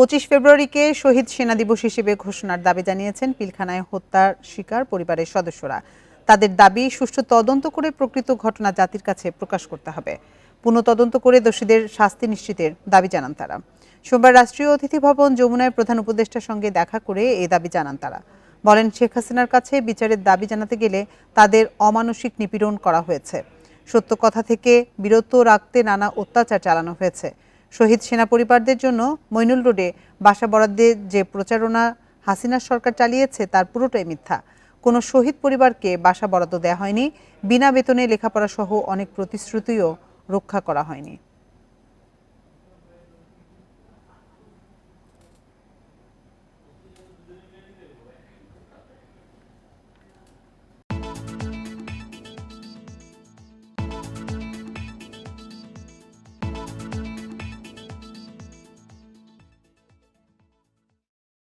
পঁচিশ ফেব্রুয়ারিকে শহীদ সেনা দিবস হিসেবে ঘোষণার দাবি জানিয়েছেন পিলখানায় হত্যার শিকার পরিবারের সদস্যরা। তাদের দাবি, সুষ্ঠু তদন্ত করে প্রকৃত ঘটনা জাতির কাছে প্রকাশ করতে হবে। পুনঃ তদন্ত করে দোষীদের শাস্তি নিশ্চিতের দাবি জানান তারা। সোমবার রাষ্ট্রীয় অতিথি ভবন যমুনায় প্রধান উপদেষ্টার সঙ্গে দেখা করে এই দাবি জানান তারা। বলেন, শেখ হাসিনার কাছে বিচারের দাবি জানাতে গেলে তাদের অমানসিক নিপীড়ন করা হয়েছে। সত্য কথা থেকে বিরত রাখতে নানা অত্যাচার চালানো হয়েছে। শহীদ সেনা পরিবারদের জন্য মইনুল রোডে বাসা বরাদ্দের যে প্রচারণা হাসিনা সরকার চালিয়েছে, তার পুরোটাই মিথ্যা। কোনো শহীদ পরিবারকে বাসা বরাদ্দ দেওয়া হয়নি। বিনা বেতনে লেখাপড়া সহ অনেক প্রতিশ্রুতিও রক্ষা করা হয়নি।